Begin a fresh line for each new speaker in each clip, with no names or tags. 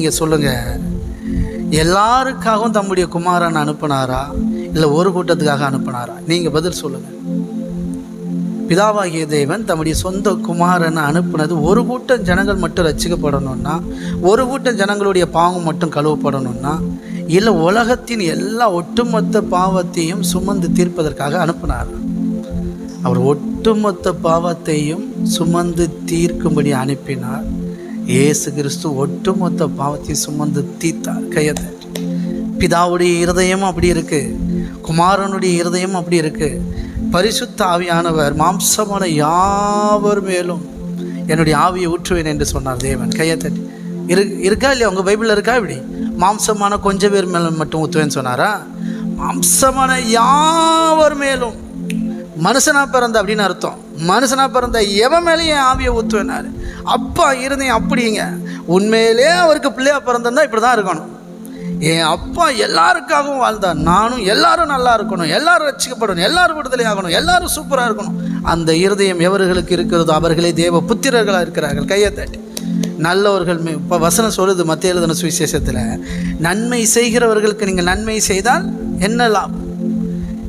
நீங்கள் சொல்லுங்கள் எல்லாருக்காகவும் தம்முடைய குமாரன் அனுப்பினாரா? இல்லை ஒரு கூட்டத்துக்காக அனுப்பினாரா? நீங்கள் பதில் சொல்லுங்கள் பிதாவாகிய தேவன் தம்முடைய சொந்த குமாரனை அனுப்புனது ஒரு கூட்டம் ஜனங்கள் மட்டும் ரசிக்கப்படணும்னா ஒரு கூட்டம் ஜனங்களுடைய பாவம் மட்டும் கழுவப்படணும்னா இல்லை உலகத்தின் எல்லா ஒட்டுமொத்த பாவத்தையும் சுமந்து தீர்ப்பதற்காக அனுப்பினார்? அவர் ஒட்டுமொத்த பாவத்தையும் சுமந்து தீர்க்கும்படி அனுப்பினார். இயேசு கிறிஸ்து ஒட்டுமொத்த பாவத்தை சுமந்து தீர்த்தார். கையத்தை பிதாவுடைய இருதயம் அப்படி இருக்குது குமாரனுடைய இருதயம் அப்படி இருக்குது பரிசுத்த ஆவியானவர் மாம்சமான யாவர் மேலும் என்னுடைய ஆவியை ஊற்றுவேன் என்று சொன்னார் தேவன். கையை இரு இருக்கா இல்லையா? உங்கள் பைபிளில் இருக்கா இப்படி? மாம்சமான கொஞ்சம் பேர் மேலே மட்டும் ஊற்றுவேன்னு சொன்னாரா? மாம்சமான யாவர் மேலும்? மனுஷனா பிறந்த அப்படின்னு அர்த்தம். மனுஷனா பிறந்த எவன் மேலேயும் ஆவியை ஊற்றுவேனாரு அப்பா இருந்தேன் அப்படிங்க. உண்மையிலே அவருக்கு பிள்ளையாக பிறந்திருந்தா இப்படி தான் இருக்கணும். என் அப்பா எல்லாருக்காகவும் வாழ்ந்தார். நானும் எல்லாரும் நல்லா இருக்கணும். எல்லாரும் ரசிக்கப்படணும். எல்லாரும் விடுதலை ஆகணும். எல்லாரும் சூப்பராக இருக்கணும். அந்த இருதயம் எவர்களுக்கு இருக்கிறதோ அவர்களே தேவ புத்திரர்களாக இருக்கிறார்கள். கையை தட்டி. நல்லவர்கள் இப்போ வசனம் சொல்லுது மத்திய எழுதின சுவிசேஷத்தில். நன்மை செய்கிறவர்களுக்கு நீங்கள் நன்மை செய்தால் என்ன லாபம்?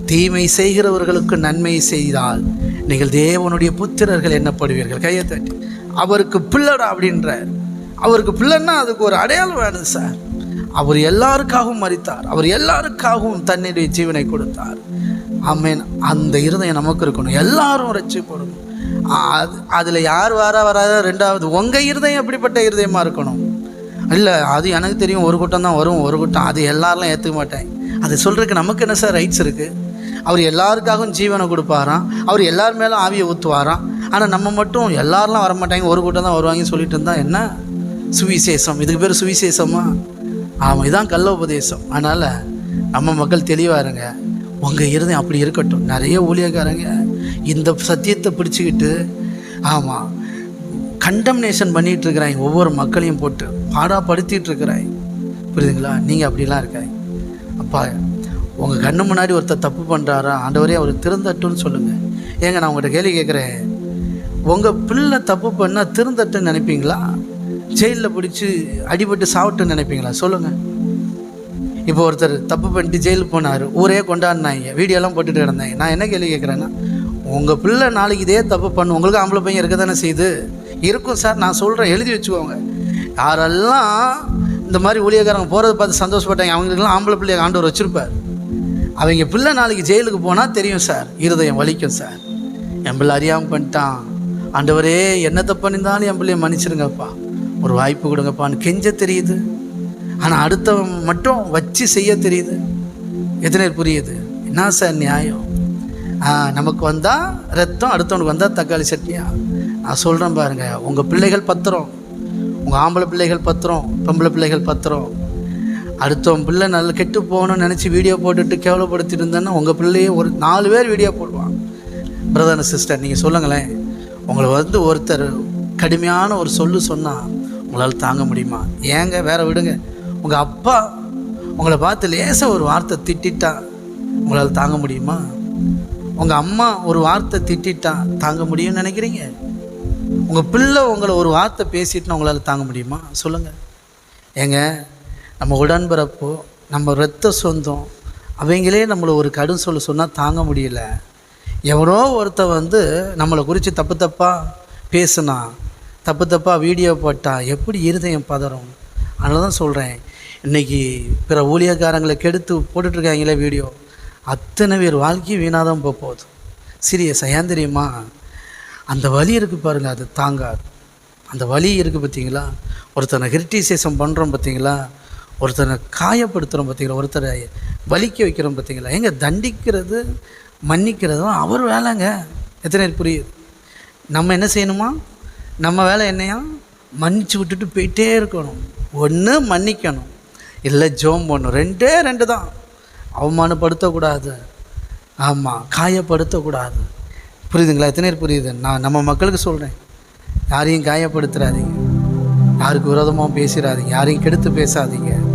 தீமை செய்கிறவர்களுக்கு நன்மை செய்தால் நீங்கள் தேவனுடைய புத்திரர்கள் என்னப்படுவீர்கள். கையை தட்டி. அவருக்கு பிள்ளடா அப்படின்றார். அவருக்கு பிள்ளைன்னா அதுக்கு ஒரு அடையாளம் வேணும் சார். அவர் எல்லாருக்காகவும் மறித்தார் அவர் எல்லாருக்காகவும் தன்னுடைய ஜீவனை கொடுத்தார். ஆமென். அந்த இருதயம் நமக்கு இருக்கணும். எல்லாரும் ரசிக்கப்படணும் அது அதில் யார் வர வராத ரெண்டாவது உங்கள் இருதயம் எப்படிப்பட்ட இருதயமாக இருக்கணும்? இல்லை அது எனக்கு தெரியும். ஒரு கூட்டம் தான் வரும். ஒரு கூட்டம் அது எல்லாரெலாம் ஏற்றுக்க மாட்டேன். அது சொல்கிறதுக்கு நமக்கு என்ன சார் ரைட்ஸ் இருக்குது அவர் எல்லாருக்காகவும் ஜீவனை கொடுப்பாராம். அவர் எல்லார் மேலும் ஆவியை ஊற்றுவாராம் ஆனால் நம்ம மட்டும் எல்லாரெல்லாம் வர மாட்டாங்க ஒரு கூட்டம் தான் வருவாங்கன்னு சொல்லிட்டு இருந்தால் என்ன? சுவிசேஷம். இதுக்கு பேர் சுவிசேஷமா? ஆமாம் இதான் கள்ள உபதேசம் அதனால் நம்ம மக்கள் தெளிவாக இருங்க. உங்கள் இருதயம் அப்படி இருக்கட்டும். நிறைய ஊழியக்காரங்க இந்த சத்தியத்தை பிடிச்சிக்கிட்டு ஆமாம் கண்டம்னேஷன் பண்ணிகிட்டு இருக்கிறாங்க. ஒவ்வொரு மக்களையும் போட்டு பாடாப்படுத்திகிட்டு இருக்கிறாங்க. புரியுதுங்களா? நீங்கள் அப்படிலாம் இருக்காங்க அப்பா உங்கள் கண்ணு முன்னாடி ஒருத்தர் தப்பு பண்ணுறாரா ஆண்டவரே அவர் திருந்தட்டும்னு சொல்லுங்கள் ஏங்க நான் உங்கள்கிட்ட கேள்வி கேட்குறேன். உங்கள் பிள்ளை தப்பு பண்ணால் திருந்தட்டுன்னு நினைப்பீங்களா? ஜெயிலில் பிடிச்சி அடிபட்டு சாப்பிட்டுன்னு நினைப்பீங்களா? சொல்லுங்கள் இப்போ ஒருத்தர் தப்பு பண்ணிட்டு ஜெயிலுக்கு போனார் ஊரே கொண்டாடினாங்க வீடியோலாம் போட்டுட்டு கிடந்தாங்க. நான் என்ன கேள்வி கேட்குறேன்னா உங்கள் பிள்ளை நாளைக்கு இதே தப்பு பண்ணு உங்களுக்கு ஆம்பளை பையன் இருக்க தானே செய்யுது இருக்கும் சார் நான் சொல்கிறேன் எழுதி வச்சுக்கோங்க. யாரெல்லாம் இந்த மாதிரி ஊழியக்காரங்க போகிறத பார்த்து சந்தோஷப்பட்டாங்க அவங்களுக்கெல்லாம் ஆம்பளை பிள்ளைய ஆண்டவர் வச்சுருப்பார். அவங்க பிள்ளை நாளைக்கு ஜெயிலுக்கு போனால் தெரியும் சார் இருதயம் வலிக்கும் சார். என் பிள்ளை அறியாமல் பண்ணிட்டான். ஆண்டவரே என்ன தப்பு என் பிள்ளைய மன்னிச்சிருங்கப்பா. ஒரு வாய்ப்பு கொடுங்கப்பான்னு கெஞ்ச தெரியுது. ஆனால் அடுத்தவன் மட்டும் வச்சு செய்ய தெரியுது. எத்தனை புரியுது? என்ன சார் நியாயம்? நமக்கு வந்தால் ரத்தம் அடுத்தவனுக்கு வந்தால் தக்காளி சட்னியா? நான் சொல்கிறேன் பாருங்க. உங்கள் பிள்ளைகள் பத்திரம். உங்கள் ஆம்பளை பிள்ளைகள் பத்திரம் பொம்பளை பிள்ளைகள் பத்திரம். அடுத்தவன் பிள்ளை நல்ல கெட்டு போகணும்னு நினச்சி வீடியோ போட்டுட்டு கேவலப்படுத்திட்டு இருந்தேன்னா உங்கள் பிள்ளையே ஒரு நாலு பேர் வீடியோ போடுவான் பிரதர் சிஸ்டர் நீங்கள் சொல்லுங்களேன். உங்களை வந்து ஒருத்தர் கடுமையான ஒரு சொல்லு சொன்னால் உங்களால் தாங்க முடியுமா? ஏங்க வேற விடுங்க. உங்கள் அப்பா உங்களை பார்த்து லேசாக ஒரு வார்த்தை திட்டிட்டா உங்களால் தாங்க முடியுமா? உங்கள் அம்மா ஒரு வார்த்தை திட்டிட்டா தாங்க முடியும்னு நினைக்கிறீங்க? உங்கள் பிள்ளை உங்களை ஒரு வார்த்தை பேசிட்டுனா உங்களால் தாங்க முடியுமா? சொல்லுங்கள் ஏங்க நம்ம உடன்பிறப்போ நம்ம ரத்த சொந்தம் அவங்களே நம்மளை ஒரு கடும் சொல்ல சொன்னால் தாங்க முடியல. எவனோ ஒருத்தன் வந்து நம்மளை குறித்து தப்பு தப்பாக பேசுனா தப்பு தப்பாக வீடியோ போட்டால் எப்படி இருதயம் பதறும்? அதனால தான் சொல்கிறேன் இன்றைக்கி பிற ஊழியக்காரங்களை கெடுத்து போட்டுட்ருக்காங்களே வீடியோ. அத்தனை பேர் வாழ்க்கையும் வீணாக தான் போக போகுது. சீரியஸாக ஏன் தெரியுமா? அந்த வலி இருக்குது பாருங்கள் அது தாங்காது. அந்த வலி இருக்குது பார்த்தீங்களா ஒருத்தனை கிரிட்டிசைசம் பண்ணுறோம் பார்த்தீங்களா ஒருத்தரை காயப்படுத்துகிறோம் பார்த்தீங்களா? ஒருத்தரை வலிக்க வைக்கிறோம் பார்த்தீங்களா? எங்கே தண்டிக்கிறது மன்னிக்கிறதும் அவர் வேலைங்க. எத்தனை பேர் புரியுது? நம்ம என்ன செய்யணுமா? நம்ம வேலை என்னையா? மன்னிச்சு விட்டுட்டு போயிட்டே இருக்கணும். ஒன்று மன்னிக்கணும். இல்லை ஜோம் பண்ணணும் ரெண்டே ரெண்டு தான். அவமானப்படுத்தக்கூடாது. ஆமாம் காயப்படுத்தக்கூடாது. புரியுதுங்களா? எத்தனை பேர் புரியுது? நான் நம்ம மக்களுக்கு சொல்கிறேன் யாரையும் காயப்படுத்துறாதீங்க. யாருக்கு விரோதமாக பேசிடாதீங்க யாரையும் கெடுத்து பேசாதீங்க.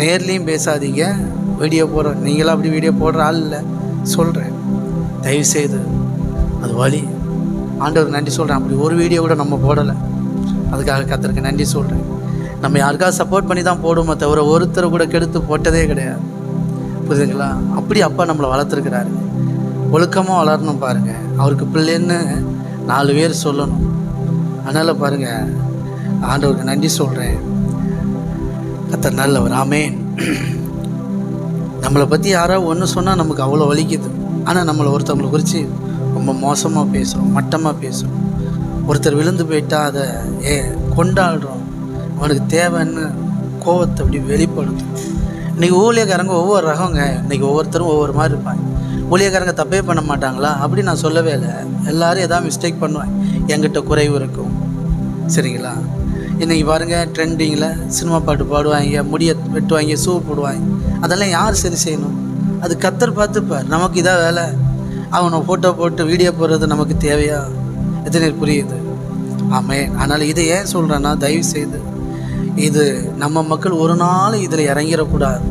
நேர்லேயும் பேசாதீங்க. வீடியோ போடுற நீங்களாம் அப்படி வீடியோ போடுற ஆள் இல்லை. சொல்கிறேன் தயவுசெய்து. அது வழி ஆண்டவருக்கு நன்றி சொல்கிறேன் அப்படி ஒரு வீடியோ கூட நம்ம போடலை. அதுக்காக கத்தருக்கு நன்றி சொல்கிறேன் நம்ம யாருக்காவது சப்போர்ட் பண்ணி தான் போடுவோமே தவிர ஒருத்தரை கூட கெடுத்து போட்டதே கிடையாது. புரியுதுங்களா? அப்படி அப்பா நம்மளை வளர்த்துருக்கிறாரு. ஒழுக்கமாக வளரணும் பாருங்கள் அவருக்கு பிள்ளைன்னு நாலு பேர் சொல்லணும். அதனால் பாருங்கள் ஆண்டவருக்கு நன்றி சொல்கிறேன் கத்தர் நல்லவர் ஆமேன். நம்மளை பற்றி யாராவது ஒன்று சொன்னால் நமக்கு அவ்வளோ வலிக்குது. ஆனால் நம்மளை ஒருத்தவங்களை குறித்து ரொம்ப மோசமாக பேசுகிறோம் மட்டமாக பேசுகிறோம் ஒருத்தர் விழுந்து போயிட்டால் அதை ஏ கொண்டாடுறோம். அவனுக்கு தேவைன்னு கோவத்தை அப்படி வெளிப்படுத்தும். இன்றைக்கி ஊழியக்காரங்க ஒவ்வொரு ரகங்க இன்றைக்கி ஒவ்வொருத்தரும் ஒவ்வொரு மாதிரி இருப்பாங்க. ஊழியக்காரங்க தப்பே பண்ண மாட்டாங்களா? அப்படி நான் சொல்லவே இல்லை. எல்லாரும் எதாவது மிஸ்டேக் பண்ணுவேன் என்கிட்ட குறைவு இருக்கும். சரிங்களா? இன்றைக்கி பாருங்கள் ட்ரெண்டிங்கில் சினிமா பாட்டு பாடுவாங்க முடிய வெட்டுவாங்க ஷூ போடுவாங்க. அதெல்லாம் யார் சரி செய்யணும்? அது கத்தர் பார்த்துப்பார். நமக்கு இதான் வேலை. அவனை ஃபோட்டோ போட்டு வீடியோ போடுறது நமக்கு தேவையா? எத்தனை புரியுது? ஆமே அதனால் இதை ஏன் சொல்கிறேன்னா தயவு செய்து இது நம்ம மக்கள் ஒரு நாள் இதில் இறங்கிடக்கூடாது.